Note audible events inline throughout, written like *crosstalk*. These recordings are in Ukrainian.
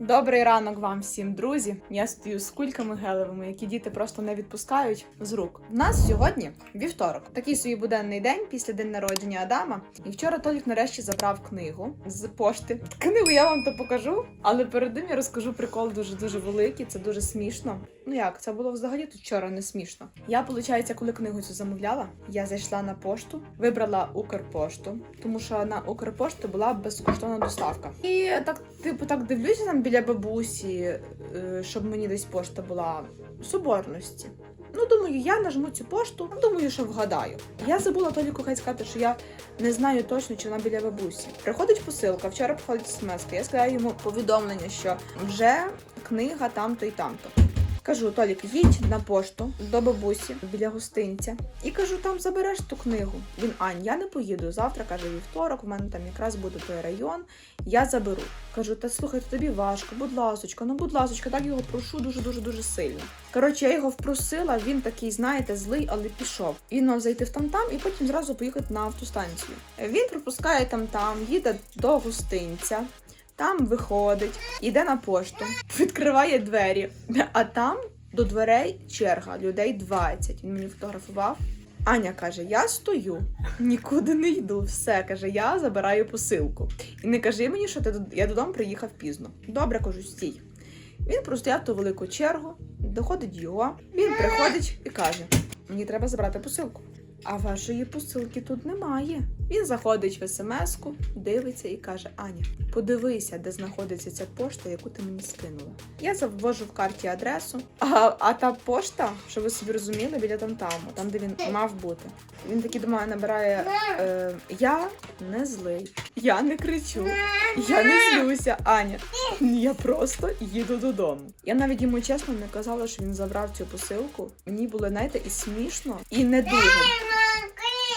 Добрий ранок вам всім, друзі. Я стою з кульками гелевими, які діти просто не відпускають з рук. У нас сьогодні вівторок, такий собі буденний день після день народження Адама. І вчора Толік нарешті забрав книгу з пошти. Книгу я вам то покажу, але перед тим я розкажу прикол дуже дуже великий. Це дуже смішно. Ну як це було взагалі тут вчора не смішно. Я, виходить, коли книгу цю замовляла, я зайшла на пошту, вибрала Укрпошту, тому що на Укрпошту була безкоштовна доставка. І так, типу, так дивлюся там біля бабусі, е, щоб мені десь пошта була соборності. Ну, думаю, я нажму цю пошту, думаю, що вгадаю. Я забула Толіку хай сказати, що я не знаю точно, чи вона біля бабусі. Приходить посилка, вчора приходить смс. Я скидаю йому повідомлення, що вже книга там-то і там-то. Кажу, Толік, їдь на пошту до бабусі біля гостинця. І кажу, там забереш ту книгу. Він Ань, я не поїду. Завтра каже вівторок, в мене там якраз буде той район. Я заберу. Кажу, та слухай, тобі важко, будь ласочка, ну будь ласочка, так його прошу дуже дуже сильно. Коротше, я його впросила, він такий, знаєте, злий, але пішов. Він мав зайти в там-там і потім зразу поїхати на автостанцію. Він пропускає там-там, їде до гостинця. Там виходить, іде на пошту, відкриває двері, а там до дверей черга, людей 20. Він мені фотографував. Аня каже: Я стою, нікуди не йду. Все каже, я забираю посилку. І не кажи мені, що ти я додому приїхав пізно. Добре, кажу, стій. Він простояв ту велику чергу, доходить його. Він приходить і каже: Мені треба забрати посилку. А вашої посилки тут немає. Він заходить в смс-ку, дивиться і каже: Аня, подивися, де знаходиться ця пошта, яку ти мені скинула. Я завожу в карті адресу. А, а та пошта, що ви собі розуміли, біля тамтаму, там де він мав бути. Він такий до мене набирає: е, Я не злий, я не кричу, я не злюся, Аня. Я просто їду додому. Я навіть йому чесно не казала, що він забрав цю посилку. Мені було, знаєте, і смішно, і не дуже.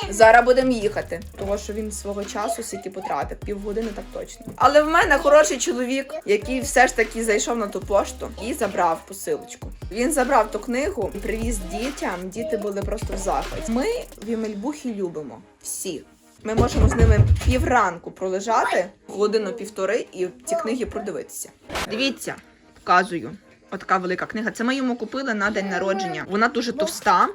Зараз будемо їхати, того що він свого часу скільки потратив, півгодини так точно. Але в мене хороший чоловік, який все ж таки зайшов на ту пошту і забрав посилочку. Він забрав ту книгу, привіз дітям. Діти були просто в захваті. Ми в Ємельбухі любимо всі. Ми можемо з ними півранку пролежати, годину-півтори, і ці книги продивитися. Дивіться, показую. Отака велика книга. Це ми йому купили на день народження. Вона дуже товста.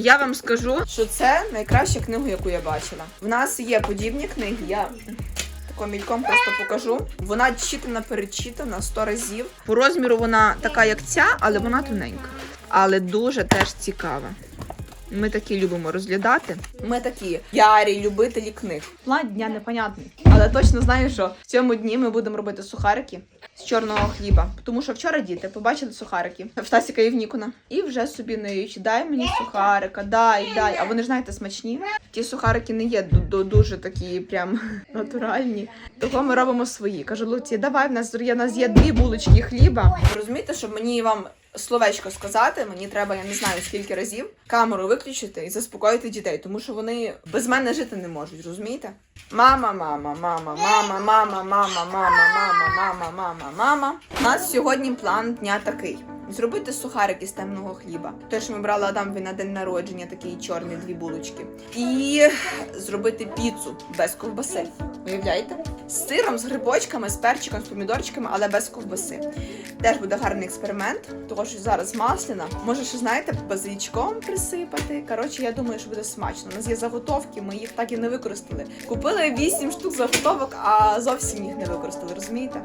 Я вам скажу, що це найкраща книга, яку я бачила. В нас є подібні книги. Я тако мільком просто покажу. Вона читана, перечитана 100 разів. По розміру вона така, як ця, але вона тоненька. Але дуже теж цікава. Ми такі любимо розглядати. Ми такі ярі любителі книг. План дня непонятний. Але точно знаю, що в цьому дні ми будемо робити сухарики з чорного хліба. Тому що вчора діти побачили сухарики в Стасіка і в Нікона. І вже собі ниють, дай мені сухарика, дай, дай. А вони ж знаєте, смачні. Ті сухарики не є ду- ду- дуже такі прям *laughs* натуральні. Того ми робимо свої. Кажу, Луці, давай, в нас, є- в нас є дві булочки хліба. Розумієте, що мені вам словечко сказати, мені треба, я не знаю скільки разів, камеру виключити і заспокоїти дітей, тому що вони без мене жити не можуть, розумієте? Мама, мама, мама, мама, мама, мама, мама, мама, мама, мама, мама. У нас сьогодні план дня такий. Зробити сухарики з темного хліба. Те, що ми брали Адамові на день народження, такий чорний дві булочки. І зробити піцу без ковбаси. Уявляєте? З сиром, з грибочками, з перчиком, з помідорчиками, але без ковбаси. Теж буде гарний експеримент, того що зараз масляна. Може, ще знаєте, базилічком присипати. Коротше, я думаю, що буде смачно. У нас є заготовки, ми їх так і не використали. Купили 8 штук заготовок, а зовсім їх не використали. Розумієте?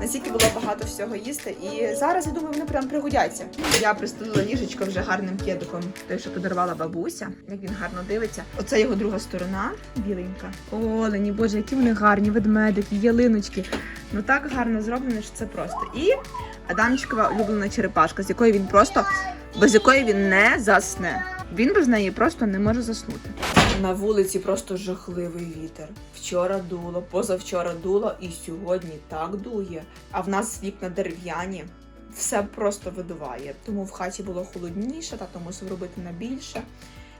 Настільки було багато всього їсти. І зараз я думаю, вони прям пригодяться. Я пристелила ліжечко вже гарним кедиком, той, що подарувала бабуся. Як він гарно дивиться. Оце його друга сторона, біленька. Олені, боже, які вони гарні, ведмедики, ялиночки. Ну так гарно зроблено, що це просто. І Адамчикова улюблена черепашка, з якої він просто без якої він не засне. Він без неї просто не може заснути. На вулиці просто жахливий вітер. Вчора дуло, позавчора дуло, і сьогодні так дує. А в нас вікна дерев'яні. Все просто видуває. Тому в хаті було холодніше, тато мусив робити на більше,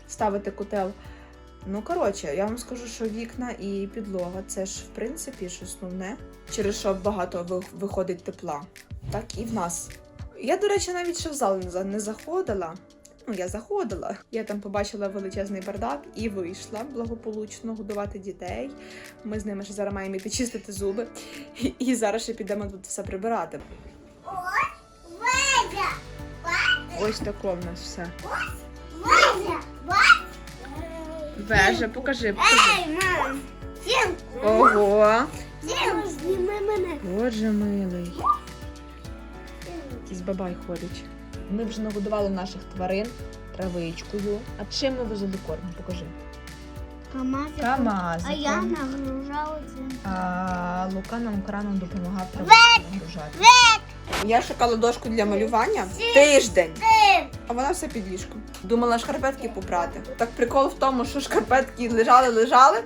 ставити котел. Ну, коротше, я вам скажу, що вікна і підлога це ж в принципі ж основне, через що багато виходить тепла. Так і в нас Я, до речі, навіть ще в зал не за- не заходила. Ну, я заходила. Я там побачила величезний бардак і вийшла благополучно годувати дітей. Ми з ними ще зараз маємо іти чистити зуби. І зараз ще підемо тут все прибирати. Ось тако в нас все. Вежа, покажи, покажи. Ого! Боже милий. Якийсь бабай ходить. Ми вже нагодували наших тварин травичкою. А чим ми возили корм? Покажи. Камазик. Камазиком. А я нагружала це. А Лука нам краном допомагав нагружати. Я шукала дошку для малювання тиждень, а вона все під ліжком. Думала шкарпетки попрати. Так прикол в тому, що шкарпетки лежали, лежали.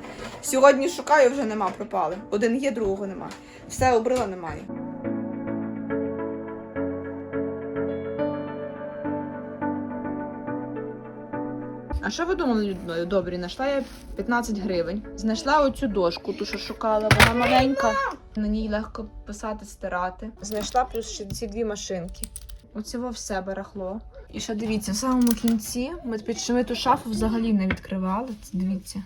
Сьогодні шукаю, вже нема, пропали. Один є, другого нема. Все обрила, немає. А що ви думали, Людмила? Добрі, знайшла я 15 гривень. Знайшла оцю дошку, ту, що шукала, вона маленька. На ній легко писати, стирати. Знайшла плюс ще ці дві машинки. Оцього все берахло. І ще дивіться, в самому кінці ми, під- ту шафу взагалі не відкривали. Це Дивіться.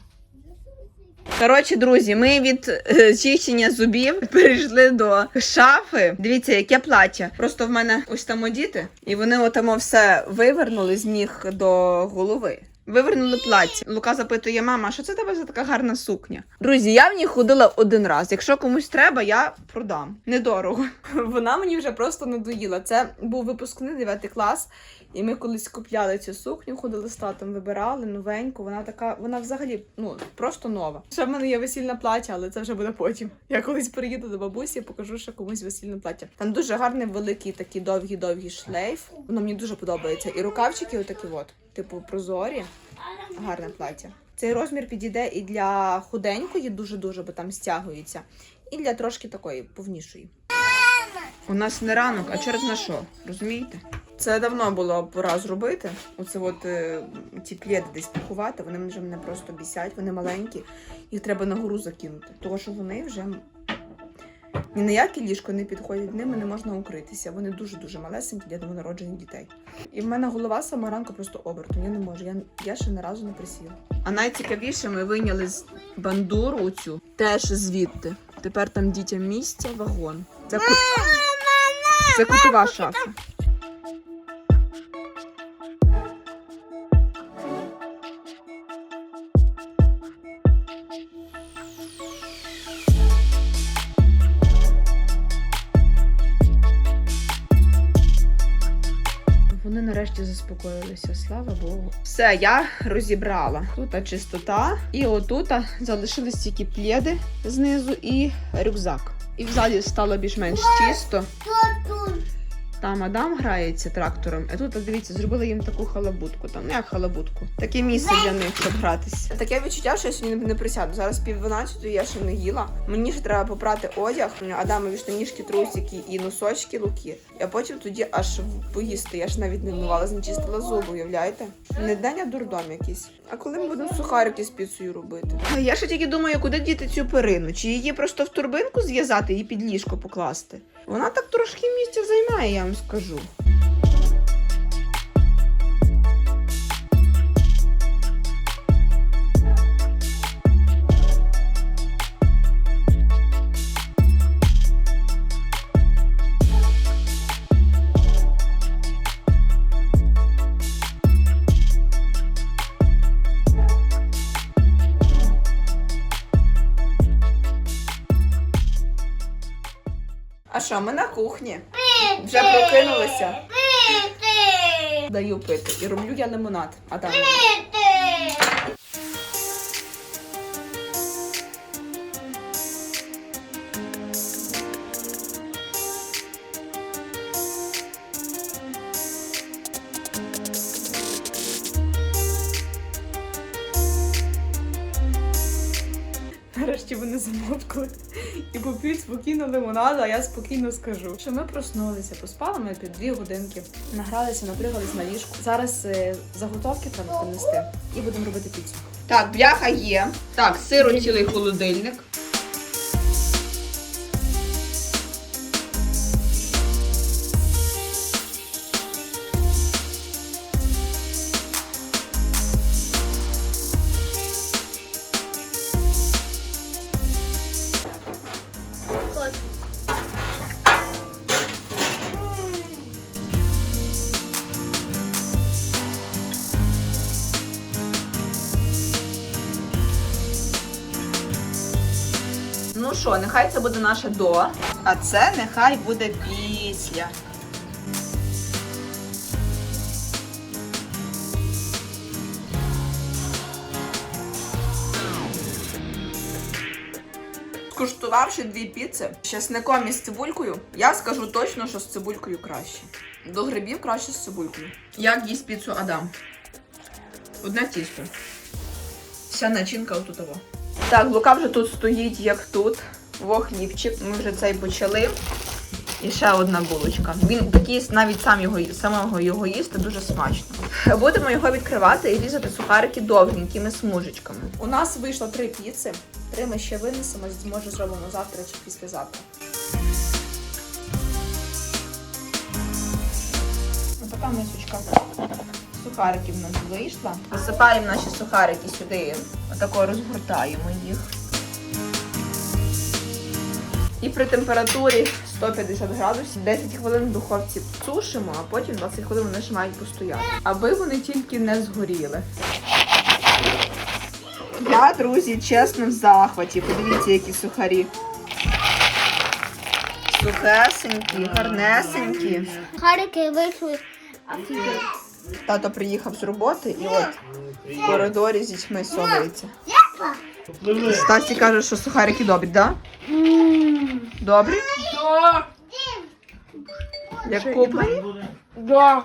Коротше, друзі, ми від е, чищення зубів *laughs* перейшли до шафи. Дивіться, яке плаття. Просто в мене ось там одіти, і вони отамо все вивернули з ніг до голови. Вивернули плаття. Лука запитує, мама, що це тебе за така гарна сукня? Друзі, я в ній ходила один раз. Якщо комусь треба, я продам. Недорого. *laughs* Вона мені вже просто надоїла. Це був випускний 9 клас, і ми колись купляли цю сукню, ходили з татом, вибирали новеньку. Вона така, вона взагалі ну просто нова. Ще в мене є весільне плаття, але це вже буде потім. Я колись приїду до бабусі, покажу ще комусь весільне плаття. Там дуже гарний великий такий довгий-довгий шлейф. Воно мені дуже подобається. І рукавчики, отакі от, типу прозорі. Гарне плаття. Цей розмір підійде і для худенької, дуже-дуже, бо там стягується, і для трошки такої повнішої. У нас не ранок, а через на що? Розумієте? Це давно було пора зробити. Оце от е, ті пледи десь пакувати, вони вже мене просто бісять, вони маленькі, їх треба на гору закинути. Тому що вони вже ні на яке ліжко не підходять, ними не можна укритися. Вони дуже-дуже малесенькі для новонароджених дітей. І в мене голова сама ранку просто обертом. Я не можу. Я, я ще не разу не присіла. А найцікавіше, ми вийняли з бандуру цю теж звідти. Тепер там дітям місця, вагон. Це, кут... Це кутова шафа. Нарешті заспокоїлися, слава Богу. Все, я розібрала. Тут чистота, і отут залишились тільки пледи знизу і рюкзак. І в залі стало більш-менш чисто. Там Адам грається трактором, а тут, дивіться, зробили їм таку халабутку. Там, ну як халабутку. Таке місце для них, щоб гратися. Таке відчуття, що я сьогодні не присяду. Зараз пів дванадцятої я ще не їла. Мені ще треба попрати одяг, Адамові штанішки, трусики і носочки луки. А потім тоді аж поїсти. Я ж навіть не вмивала, не чистила зуби, уявляєте? Не день, а дурдом якийсь. А коли ми будемо сухарики з піцею робити? Я ще тільки думаю, куди діти цю перину? Чи її просто в турбинку зв'язати і під ліжко покласти? Вона так трошки місця займає, я вам скажу. Що, ми на кухні? Вже прокинулися. Даю пити. І роблю я лимонад. А там. І поп'ють спокійно лимонаду, а я спокійно скажу, що ми проснулися, поспали ми під дві годинки, награлися, напрягались на ліжку. Зараз е, заготовки треба принести і будемо робити піцу. Так, бляха є. Так, сиру цілий холодильник. Нехай це буде наше до, а це нехай буде після. Скуштувавши дві піци з чесником і з цибулькою, я скажу точно, що з цибулькою краще. До грибів краще з цибулькою. Як їсть піцу Адам? Одне тісто. Вся начинка отут. того. Так, Лука вже тут стоїть, як тут. Во хлібчик. Ми вже цей почали. І ще одна булочка. Він такий навіть сам його самого його їсти дуже смачно. Будемо його відкривати і різати сухарики довгенькими смужечками. У нас вийшло три піци. Три ми ще винесемо, може зробимо завтра чи післязавтра. Така мисочка сухариків у нас вийшла. Висипаємо наші сухарики сюди. Отако розгортаємо їх. І при температурі 150 градусів 10 хвилин в духовці сушимо, а потім 20 хвилин вони ще мають постояти. Аби вони тільки не згоріли. Я, друзі, чесно в захваті. Подивіться, які сухарі. Сухесенькі, гарнесенькі. Харики вийшли. Тато приїхав з роботи і от в коридорі з дітьми совується. Стасі каже, що сухарики добрі, так? Да? Добрі? Як куплені? Да.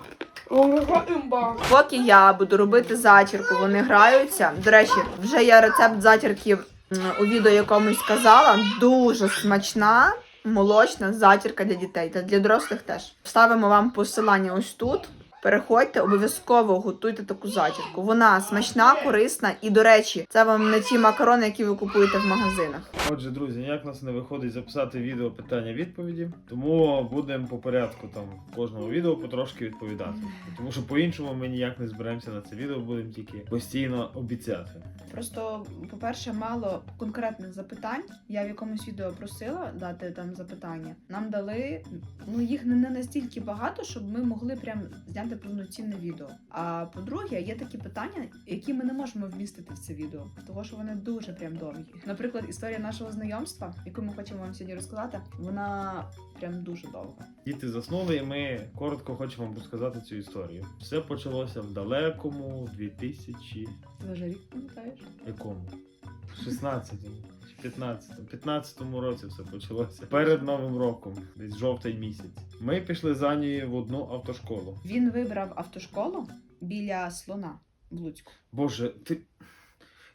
Поки я буду робити затірку, вони граються. До речі, вже я рецепт затірки м, у відео якомусь сказала. Дуже смачна молочна затірка для дітей та для дорослих теж. Ставимо вам посилання ось тут. Переходьте, обов'язково готуйте таку затірку. Вона смачна, корисна і, до речі, це вам не ті макарони, які ви купуєте в магазинах. Отже, друзі, ніяк нас не виходить записати відео питання-відповіді, тому будемо по порядку там кожного відео потрошки відповідати. Тому що по-іншому ми ніяк не зберемося на це відео, будемо тільки постійно обіцяти. Просто, по-перше, мало конкретних запитань. Я в якомусь відео просила дати там запитання. Нам дали ну їх не, настільки багато, щоб ми могли прям зняти повноцінне відео. А по-друге, є такі питання, які ми не можемо вмістити в це відео, тому що вони дуже прям довгі. Наприклад, історія нашого знайомства, яку ми хочемо вам сьогодні розказати, вона прям дуже довга. Діти заснули, і ми коротко хочемо вам розказати цю історію. Все почалося в далекому 2000 Ти вже рік пам'ятаєш? Якому? 16-му. чи 15-му. 15-му році все почалося. Перед Новим роком, десь жовтий місяць. Ми пішли за нею в одну автошколу. Він вибрав автошколу біля слона в Луцьку. Боже, ти.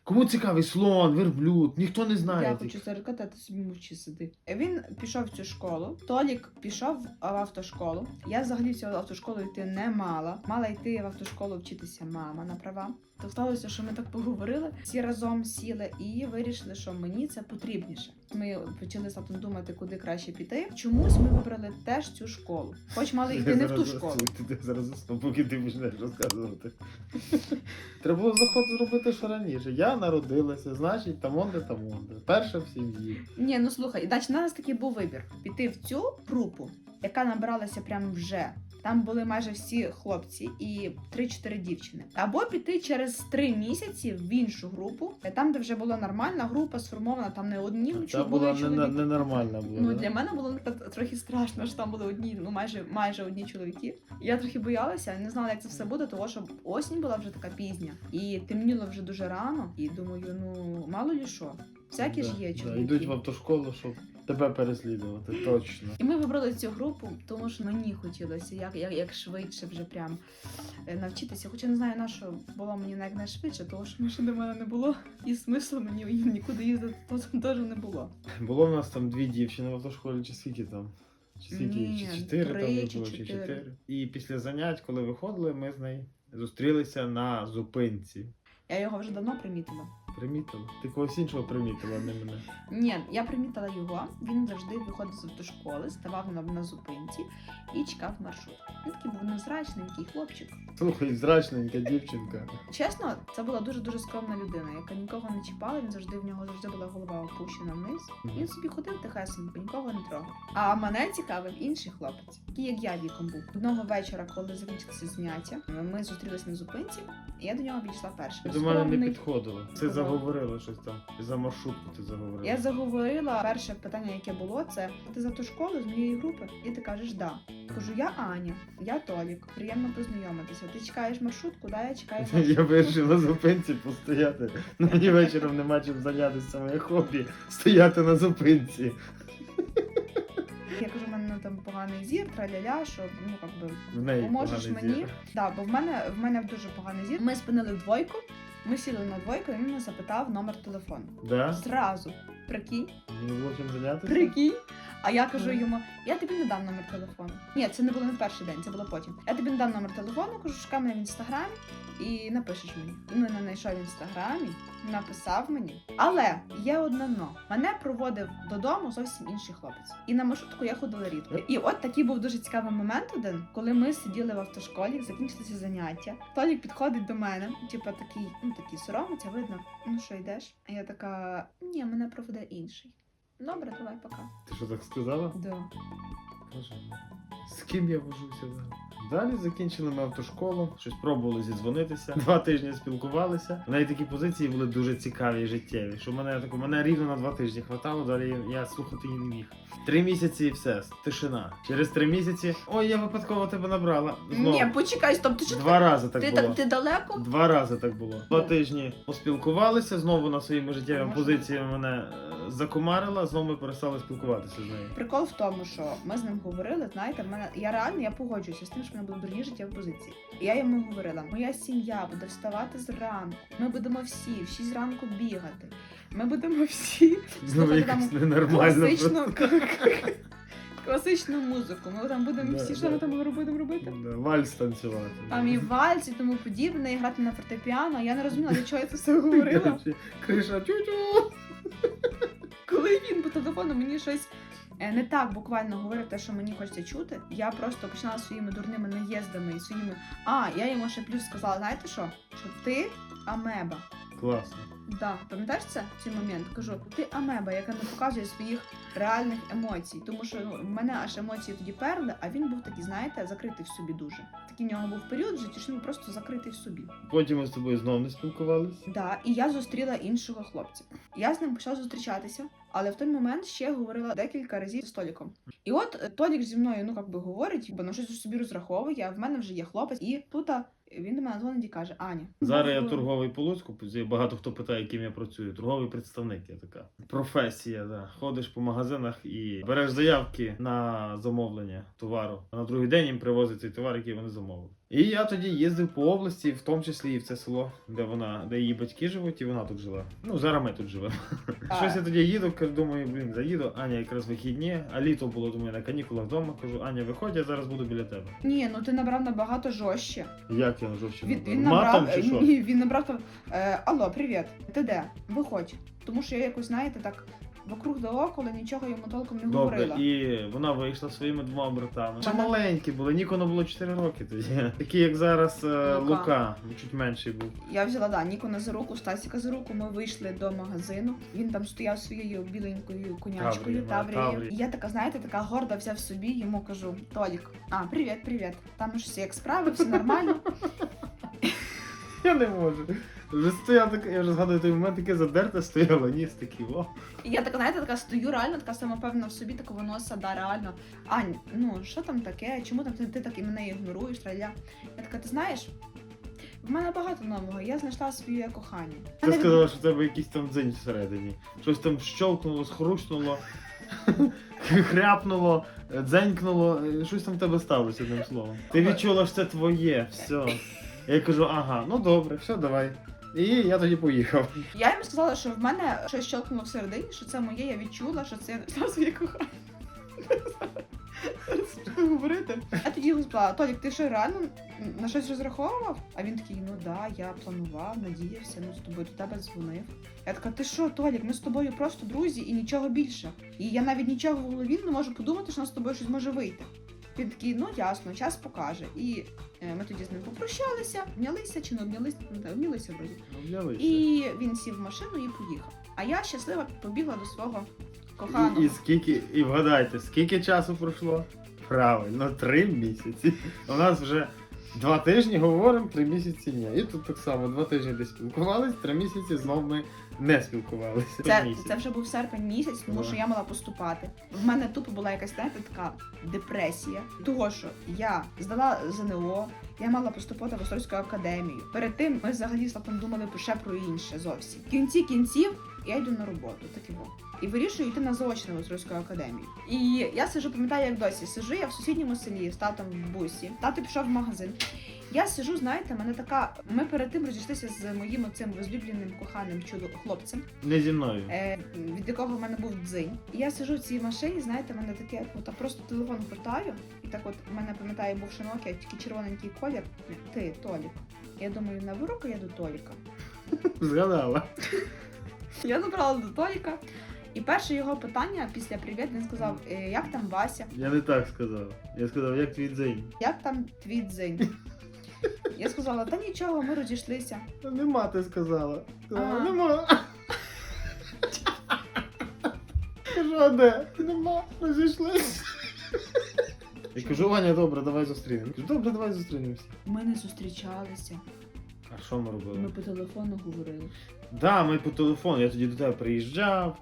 Кому цікавий слон, верблюд, ніхто не знає. Я цих- хочу зарекати, а ти собі мовчи сиди. Він пішов в цю школу. Толік пішов в автошколу. Я взагалі в цю автошколу йти не мала. Мала йти в автошколу вчитися мама на права. То сталося, що ми так поговорили, всі разом сіли і вирішили, що мені це потрібніше. Ми почали з думати, куди краще піти. Чомусь ми вибрали теж цю школу. Хоч мали йти не в ту школу. Ти зараз поки ти почнеш розказувати. Треба було заход зробити ще раніше. Я народилася, значить, тамонде, тамонде. Перша в сім'ї. Ні, ну слухай, значить, у нас такий був вибір: піти в цю групу, яка набиралася прямо вже. Там були майже всі хлопці і 3-4 дівчини. Або піти через 3 місяці в іншу групу, там, де вже була нормальна група, сформована, там не одні Це була були не- чоловіки. ненормальна була. Ну для мене було трохи страшно, що там були одні, ну майже майже одні чоловіки. Я трохи боялася, не знала, як це все буде, тому що осінь була вже така пізня, і темніло вже дуже рано. І думаю, ну мало лі що, всякі ж Да, є да, чоловіки. Йдуть в автошколу, щоб тебе переслідувати, точно. І ми вибрали цю групу, тому що мені хотілося як, як, як швидше вже прям е, навчитися. Хоча не знаю, на що було мені як найшвидше, тому що машини в мене не було, і смислу мені нікуди їздити теж не було. Було в нас там дві дівчини в автошколі, чи скільки там? Чи скільки? Ні, чи чотири там не було, чи чотири. І після занять, коли виходили, ми з нею зустрілися на зупинці. Я його вже давно примітила. Примітила? Ти когось іншого примітила, не мене. Ні, я примітила його. Він завжди виходив з автошколи, ставав на, на зупинці і чекав маршрут. Він такий був незрачненький хлопчик. Слухай, зрачненька дівчинка. Чесно, це була дуже дуже скромна людина, яка нікого не чіпала. Він завжди в нього завжди була голова опущена вниз. Він собі ходив тихесенько, нікого не трогав. А мене цікавив інший хлопець, такий як я віком був. Одного вечора, коли закінчилися заняття, ми зустрілися на зупинці, і я до нього підійшла перша. До мене не підходила. Це Пробач. Заговорила щось там. За маршрутку ти заговорила. Я заговорила перше питання, яке було, це ти за ту школу з моєї групи? І ти кажеш да. Кажу, я Аня, я Толік. Приємно познайомитися. Ти чекаєш маршрутку, да, я чекаю *laughs* маршрутку. Я вирішив на зупинці постояти. Ну, Мені вечором нема чим зайнятися моє хобі. Стояти на зупинці. Я кажу, в мене там поганий зір, траля-ля, що ну як би В неї поможеш мені. зір. Да, бо в мене в мене дуже поганий зір. Ми спинили двойку. Ми сіли на двойку, і він мене запитав номер телефону. Да? Зразу. Прикинь, Не було чим зайнятися? прикинь. А я кажу йому: я тобі не дам номер телефону. Ні, це не було не в перший день, це було потім. Я тобі не дам номер телефону, кажу, шукай мене в інстаграмі і напишеш мені. Він мене знайшов в інстаграмі, написав мені. Але є одне но. Мене проводив додому зовсім інший хлопець. І на маршрутку я ходила рідко. І от такий був дуже цікавий момент один, коли ми сиділи в автошколі, закінчилися заняття. Толік підходить до мене, типу такий, ну такий соромиться, видно, ну що йдеш? А я така, ні, мене проведе інший. Добре, давай, пока. Ти що так сказала? Да. Боже. З ким я вожуся зараз? Далі закінчили ми автошколу, щось пробували зідзвонитися. *laughs* Два тижні спілкувалися. В неї такі позиції були дуже цікаві і життєві. Що мене тако мене рівно на два тижні хватало, далі я, я слухати її не міг. Три місяці і все, тишина. Через три місяці. Ой, я випадково тебе набрала. Знову. Ні, почекай, стоп, ти що Два рази так ти, було. так, ти далеко? Два рази так було. Два Ну. тижні поспілкувалися, знову на своїми життєвими позиціями мене е, закомарила, знову ми перестали спілкуватися з нею. Прикол в тому, що ми з ним говорили, знаєте, мене я реально я погоджуюся з тим, що в мене були дорогі життєві позиції. І я йому говорила: моя сім'я буде вставати зранку. Ми будемо всі в 6 ранку бігати. Ми будемо всі слухати там класичну, класичну музику. Ми там будемо Да, всі, що да. ми там будемо робити? Да, Вальс танцювати. Там і вальс, і тому подібне, і грати на фортепіано. Я не розуміла, для чого я це все говорила. Криша тю-тю. Коли він по телефону мені щось не так буквально говорив те, що мені хочеться чути, я просто починала своїми дурними наїздами і своїми. А, я йому ще плюс сказала, знаєте що? Що ти амеба. Класно. Да, пам'ятаєш це в цей момент? Кажу, ти амеба, яка не показує своїх реальних емоцій. Тому що ну, в мене аж емоції тоді перли, а він був такий, знаєте, закритий в собі дуже. Такий в нього був період в житті, що він просто закритий в собі. Потім ми з тобою знову не спілкувалися. Да, і я зустріла іншого хлопця. Я з ним почала зустрічатися, але в той момент ще говорила декілька разів з Толіком. І от е, Толік зі мною, ну як би говорить, бо на щось собі розраховує, а в мене вже є хлопець, і тут він до мене дзвонить і каже: Аня, Зараз я торговий по Луцьку, багато хто питає, яким я працюю. Торговий представник, я така. Професія, да. Ходиш по магазинах і береш заявки на замовлення товару. А на другий день їм привозить цей товар, який вони замовили. І я тоді їздив по області, в тому числі і в це село, де вона, де її батьки живуть, і вона тут жила. Ну, зараз ми тут живемо. Щось я тоді їду, кажу, думаю, блін, заїду. Аня якраз вихідні, а літо було, думаю, на канікулах вдома. Кажу, Аня, виходь, я зараз буду біля тебе. Ні, ну ти набрав набагато жорстче. Як я жорстче Він, набрав? він Матом набрав, чи що? ні, він набрав там, е, алло, привіт, ти де? Виходь. Тому що я якось, знаєте, так вокруг да около нічого йому толком не Добре, говорила. і вона вийшла зі своїми двома братами. Ще Вона- маленькі були, Нікону було 4 роки тоді. Такі, як зараз е, Лука. Лука, чуть менший був. Я взяла да, Нікона за руку, Стасіка за руку. Ми вийшли до магазину. Він там стояв своєю біленькою конячкою, Таврією, таврією. Таврією. І я така, знаєте, така горда взяв собі, йому кажу: Толік, а, привіт, привіт. Там ж всі як справи, все нормально. *laughs* Я не можу. Вже стояв так, я вже згадую той момент, таке задерте стояло, ніс такий, о. І я така, знаєте, така стою реально, така самопевна в собі, така виноса, да, реально. Ань, ну що там таке? Чому там ти, ти так і мене ігноруєш? Я така, ти знаєш? В мене багато нового, я знайшла своє кохання. Ти Мене сказала, що в тебе якийсь там дзинь всередині. Щось там щелкнуло, схрустнуло, *laughs* хряпнуло, дзенькнуло, е, щось там в тебе сталося одним словом. Ти відчула, що це твоє, все. Я кажу, ага, ну добре, все, давай. І я тоді поїхав. Я йому сказала, що в мене щось щелкнуло всередині, що це моє, я відчула, що це я своє кохання. Говорити. Я тоді його спитала, Толік, ти що реально на щось розраховував? А він такий, ну да, я планував, надіявся, ну з тобою до тебе дзвонив. Я така, ти що, Толік, ми з тобою просто друзі і нічого більше. І я навіть нічого в голові не можу подумати, що нас з тобою щось може вийти. Він такий, ну ясно, час покаже. І е, ми тоді з ним попрощалися, обнялися чи не обнялися, не обнялися вроді. Обнялися. І він сів в машину і поїхав. А я щаслива побігла до свого коханого. І, і скільки, і вгадайте, скільки часу пройшло? Правильно, три місяці. У нас вже Два тижні говоримо, три місяці ні. І тут так само, два тижні десь спілкувались, три місяці знов ми не спілкувалися. Це, Місяць. це вже був серпень місяць, тому що я мала поступати. В мене тупо була якась знаєте, така депресія. Того, що я здала ЗНО, я мала поступати в Острозьку академію. Перед тим ми взагалі з думали ще про інше зовсім. В кінці кінців я йду на роботу, так і во. І вирішую йти на заочну в Острозьку академію. І я сижу, пам'ятаю, як досі. Сижу я в сусідньому селі з татом в бусі. Тато пішов в магазин. Я сижу, знаєте, мене така. Ми перед тим розійшлися з моїм цим возлюбленим коханим чудо хлопцем Не зі мною. е, від якого в мене був дзинь. І я сижу в цій машині, знаєте, мене таке, от, просто телефон хватаю, і так от в мене пам'ятаю, був Nokia, тільки червоненький колір. Ти, Толік. Я думаю, наберу-ка я до Толіка. Згадала. *laughs* Я набрала до Толіка. І перше його питання після привіт він сказав: «Е, як там Вася? Я не так сказав. Я сказав, як твій дзень. Як там твій дзинь? *laughs* Я сказала, та нічого, ми розійшлися. Нема, ти сказала. Сказала, А. нема. Кажу, а де? Нема, розійшлися. Я кажу, Ваня, добре, давай зустрінемося. Кажу, добре, давай зустрінемося. Ми не зустрічалися. А що ми робили? Ми по телефону говорили. Да, ми по телефону, я тоді до тебе приїжджав.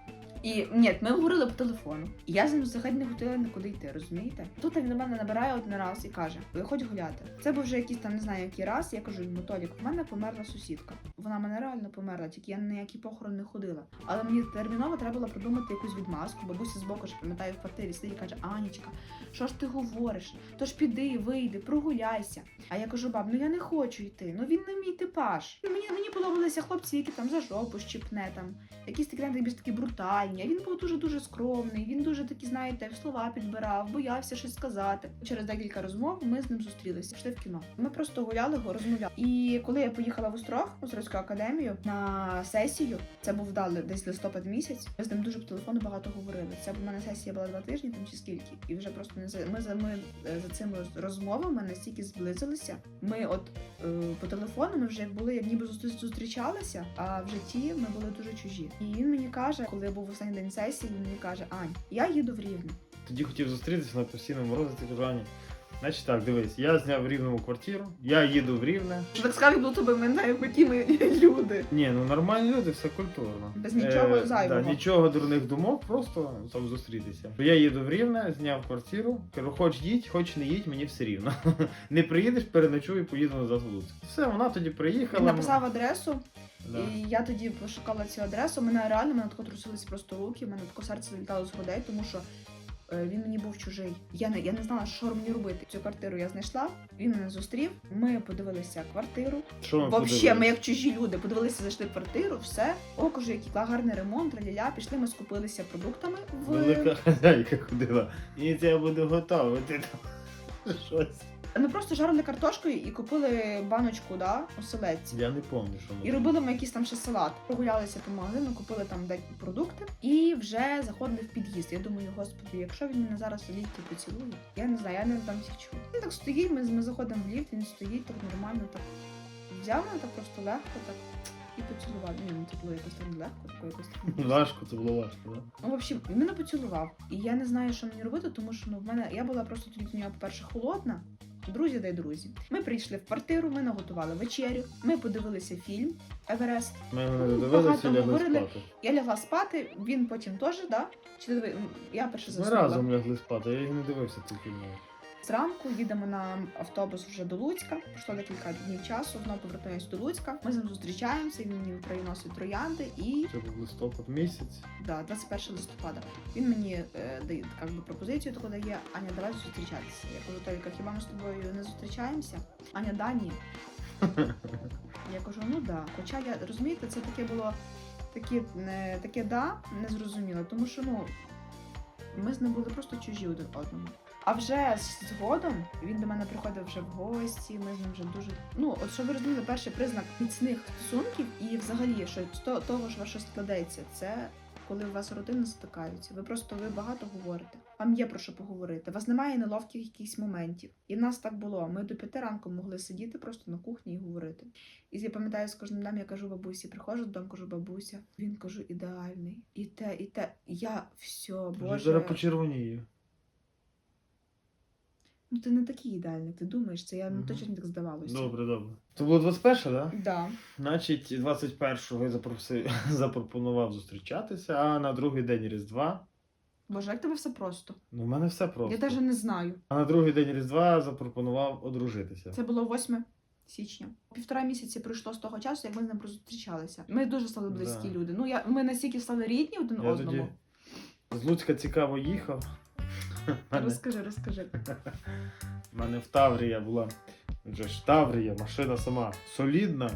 І ні, ми говорили по телефону. І я з ним взагалі не хотіла нікуди йти, розумієте? Тут він до мене набирає один раз і каже: Виходь гуляти. Це був вже якийсь там не знаю який раз. Я кажу йому Толік, в мене померла сусідка. Вона мене реально померла, тільки я на ніякий похорон не ходила. Але мені терміново треба було придумати якусь відмазку. Бабуся збоку ж пам'ятаю в квартирі сидить і каже: Анічка, що ж ти говориш? Тож піди, вийди, прогуляйся. А я кажу, баб, ну я не хочу йти. Ну він не мій типаж. Мені мені подобалися хлопці, які там за жопу щіпне там якісь такі більш такі брутальні. А він був дуже дуже скромний. Він дуже такі, знаєте, слова підбирав, боявся щось сказати. Через декілька розмов ми з ним зустрілися. Пішли в кіно. Ми просто гуляли, розмовляли. І коли я поїхала в Острог, Острозьку академію на сесію, це був дали десь листопад місяць. Ми з ним дуже по телефону багато говорили. Це в мене сесія була два тижні, там чи скільки, і вже просто не за ми за ми е, за цими розмовами настільки зблизилися. Ми от е, по телефону ми вже були, як ніби зустрічалися, а в житті ми були дуже чужі. І він мені каже, коли був останній день сесії, він мені каже: Ань, я їду в Рівне. Тоді хотів зустрітися на постійному розвитку кажу, Аня, Значить так, дивись, я зняв в рівному квартиру, я їду в рівне. Так сказав, було тобі ми знаємо, *laughs* люди. Ні, ну нормальні люди, все культурно. Без нічого Е, зайвого. Да, нічого дурних думок, просто там зустрітися. Я їду в Рівне, зняв квартиру, кажу, хоч їдь, хоч не їдь, мені все рівно. *laughs* Не приїдеш, переночуй і поїду назад в Луцьк. Все, вона тоді приїхала. Він написав адресу, Да. і я тоді пошукала цю адресу. Мене реально мене тако трусились просто руки, мене тако серце літало з грудей, тому що він мені був чужий. Я не я не знала, що мені робити. Цю квартиру я знайшла. Він мене зустрів. Ми подивилися квартиру. Що Вообще, ми як чужі люди подивилися, зайшли в квартиру, все. О, кажу, який гарний ремонт, ля Пішли, ми скупилися продуктами в Велика *laughs* хазяйка ходила. І це я буду готувати там *laughs* щось. Ми просто жарили картошкою і купили баночку, да, оселедці. Я не пам'ятаю, що ми. І робили ми якийсь там ще салат. Прогулялися по магазину, купили там деякі продукти і вже заходили в під'їзд. Я думаю, господи, якщо він мене зараз у ліфті поцілує, я не знаю, я не дам втічу. Він так стоїть, ми, ми заходимо в ліфт, він стоїть так нормально, так взяв мене так просто легко, так і поцілував. Ні, ну це було якось там легко, тако якось так. *laughs* Важко, це було важко, да? Ну, в общем, він мене поцілував. І я не знаю, що мені робити, тому що ну в мене я була просто тоді до нього, по-перше, холодна. Друзі, дай друзі. Ми прийшли в квартиру, ми наготували вечерю, ми подивилися фільм Еверест. Ми і лягли говорили. спати. Я лягла спати, він потім теж, да? Чи ти диви- я перше Ми заснула. разом лягли спати, я їх не дивився цей фільм. Зранку їдемо на автобус вже до Луцька. Пройшло декілька днів часу. Знову повертаємось до Луцька. Ми з ним зустрічаємося. Він мені приносить троянди і Це був листопад місяць. да, 21 листопада. Він мені е, дає як би, пропозицію таку дає. Аня, давай зустрічатися. Я кажу, Толька, хіба ми з тобою не зустрічаємося? Аня, да, ні. *laughs* Я кажу, ну да. Хоча я розумієте, це таке було таке, не, таке да, незрозуміло, тому що ну ми з ним були просто чужі один одному. А вже згодом він до мене приходив вже в гості. Ми з ним вже дуже. Ну, от щоб ви розуміли, перший признак міцних стосунків і взагалі, що з то- того ж ваше складеться, це коли у вас родини стикаються. Ви просто ви багато говорите. Вам є про що поговорити. У вас немає неловких якихось моментів. І в нас так було. Ми до п'яти ранку могли сидіти просто на кухні і говорити. І я пам'ятаю, з кожним днем я кажу бабусі, приходжу додому, кажу бабуся. Він кажу, ідеальний. І те, і те. Я все, боже. зараз почервоніє. Ну ти не такий ідеальний, ти думаєш, це я ну, Мгм. точно не так здавалося. Добре, добре. То було 21, так? Да? Да. Значить, 21-го я запросив, *laughs* запропонував зустрічатися, а на другий день Різдва. Боже, як тебе все просто? Ну, в мене все просто. Я навіть не знаю. А на другий день Різдва запропонував одружитися. Це було 8 січня. Півтора місяці пройшло з того часу, як ми з ним зустрічалися. Ми дуже стали близькі Да. люди. Ну я ми настільки стали рідні один Я одному. тоді з Луцька цікаво їхав. Розкажи, розкажи. в мене в Таврія була. Вже ж Таврія, машина сама солідна.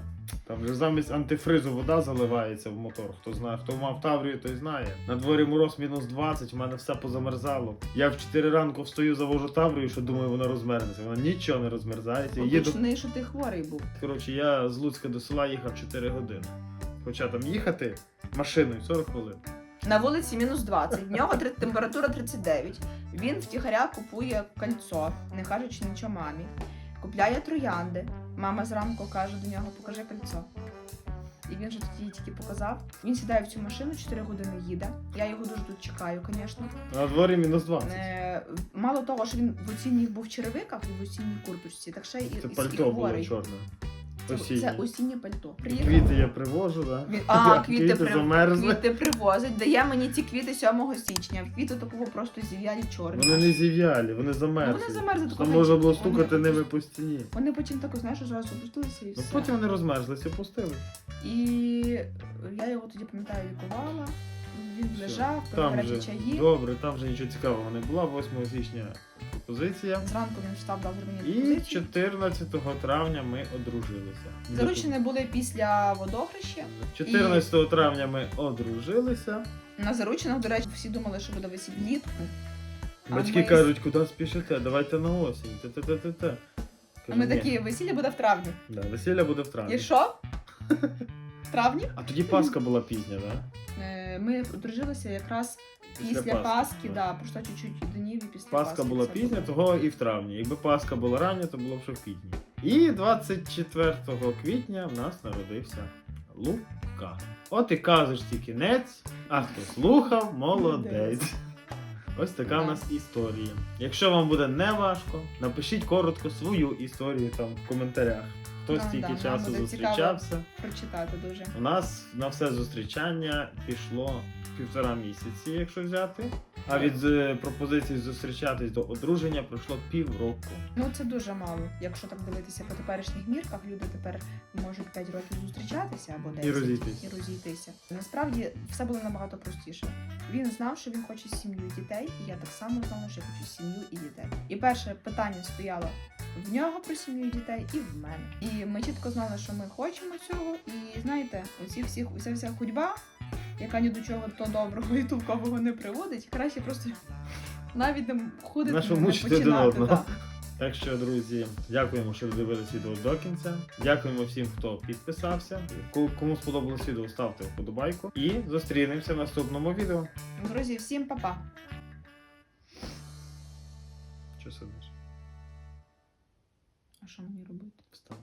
Там вже замість антифризу вода заливається в мотор. Хто знає, хто мав Таврію, той знає. На дворі мороз мінус 20, в мене все позамерзало. Я в 4 ранку встаю, завожу Таврію, що думаю, вона розмерзнеться. Вона нічого не розмерзається. Їду Уточни, що ти хворий був. Коротше, я з Луцька до села їхав 4 години. Хоча там їхати машиною 40 хвилин. На вулиці мінус 20, в нього температура 39. Він втіхаря купує кольцо, не кажучи нічого мамі. Купляє троянди. Мама зранку каже до нього, покажи кольцо. І він же тоді тільки показав. Він сідає в цю машину, 4 години їде. Я його дуже тут чекаю, звісно. На дворі мінус 20. Е, мало того, що він в осінніх був черевиках і в осінній курточці, так ще й Це і, і пальто було хворий. чорне. Осіннє. це осіннє пальто. І Приїхав. Квіти я привожу, так? Він, а, квіти, при... замерзли. квіти привозить, дає мені ці квіти 7 січня. Квіти такого просто зів'ялі чорні. Вони не зів'ялі, вони Ну, замерзли. вони замерзли, Там можна вони- було вони стукати потім- ними по стіні. Вони потім так, знаєш, зразу опустилися і Ну, все. потім вони розмерзлися, пустили. І я його тоді пам'ятаю, лікувала. Він лежав, пив Там гарячі вже чаї. добре, там вже нічого цікавого не було. 8 січня пропозиція. Зранку він встав, дав мені І пропозицію. 14 травня ми одружилися. Заручені були після водохреща. 14 травня ми одружилися. На заручених, до речі, всі думали, що буде весіль влітку. А Батьки ми- кажуть, куди спішите, давайте на осінь. Те-те-те-те. А Кажу, ми «Ні». такі, весілля буде в травні. Да, весілля буде в травні. І що? В травні? А тоді Пасха була пізня, так? Да? Е, Ми одружилися якраз Після після, Пасхи, Пасхи, да. да, пройшло чуть-чуть днів і після Пасха Пасхи була це пізня, того і в травні. Якби Пасха була рання, то було б ще в квітні. І 24 квітня в нас народився Лука. От і казочці кінець, а хто слухав, молодець. Ось така в нас історія. Якщо вам буде не важко, напишіть коротко свою історію там в коментарях. Хто Да, стільки да, часу зустрічався. Прочитати дуже. У нас на все зустрічання пішло півтора місяці, якщо взяти. А від е, пропозиції зустрічатись до одруження пройшло півроку. Ну це дуже мало. Якщо так дивитися по теперішніх мірках, люди тепер можуть 5 років зустрічатися або 10 І розійтись. і розійтися. Насправді все було набагато простіше. Він знав, що він хоче сім'ю і дітей, і я так само знала, що я хочу сім'ю і дітей. І перше питання стояло в нього про сім'ю і дітей, і в мене. І ми чітко знали, що ми хочемо цього. І знаєте, оці всі уся вся ходьба, яка ні до чого то доброго і толкового не приводить, краще просто навіть не ходити На не мучити один починати, одного. да. Так що, друзі, дякуємо, що ви дивились відео до кінця. Дякуємо всім, хто підписався. Кому сподобалось відео, ставте вподобайку. І зустрінемося в наступному відео. Друзі, всім па-па! Що сидиш? А що мені робити? Встань.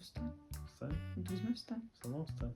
Встань. Встань. От Візьми встань. Само встань.